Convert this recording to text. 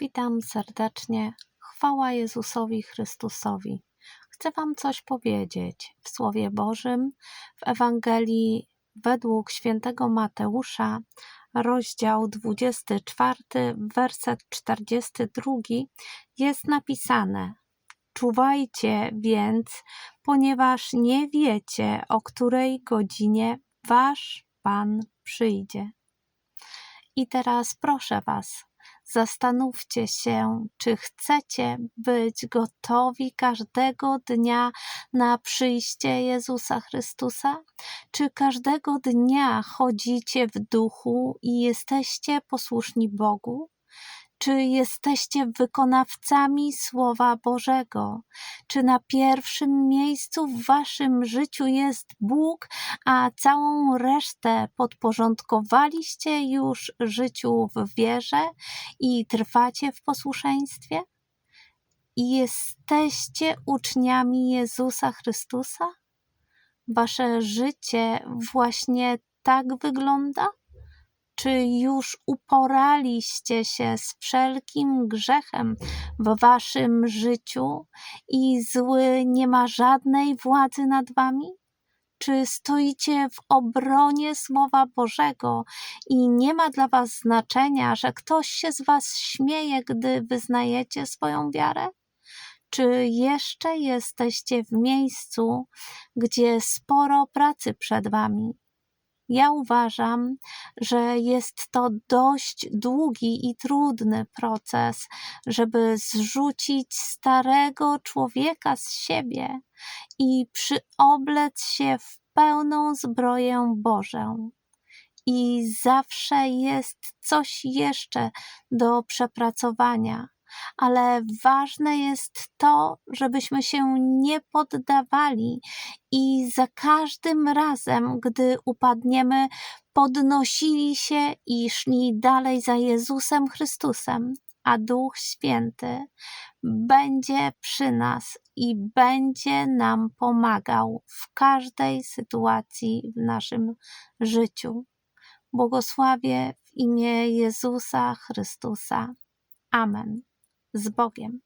Witam serdecznie. Chwała Jezusowi Chrystusowi. Chcę Wam coś powiedzieć w Słowie Bożym, w Ewangelii według świętego Mateusza, rozdział 24, werset 42, jest napisane: Czuwajcie więc, ponieważ nie wiecie, o której godzinie Wasz Pan przyjdzie. I teraz proszę Was, zastanówcie się, czy chcecie być gotowi każdego dnia na przyjście Jezusa Chrystusa? Czy każdego dnia chodzicie w duchu i jesteście posłuszni Bogu? Czy jesteście wykonawcami Słowa Bożego? Czy na pierwszym miejscu w waszym życiu jest Bóg, a całą resztę podporządkowaliście już życiu w wierze i trwacie w posłuszeństwie? Jesteście uczniami Jezusa Chrystusa? Wasze życie właśnie tak wygląda? Czy już uporaliście się z wszelkim grzechem w waszym życiu i zły nie ma żadnej władzy nad wami? Czy stoicie w obronie Słowa Bożego i nie ma dla was znaczenia, że ktoś się z was śmieje, gdy wyznajecie swoją wiarę? Czy jeszcze jesteście w miejscu, gdzie sporo pracy przed wami? Ja uważam, że jest to dość długi i trudny proces, żeby zrzucić starego człowieka z siebie i przyoblec się w pełną zbroję Bożą. I zawsze jest coś jeszcze do przepracowania ale ważne jest to, żebyśmy się nie poddawali i za każdym razem, gdy upadniemy, podnosili się i szli dalej za Jezusem Chrystusem, a Duch Święty będzie przy nas i będzie nam pomagał w każdej sytuacji w naszym życiu. Błogosławię w imię Jezusa Chrystusa. Amen z Bogiem.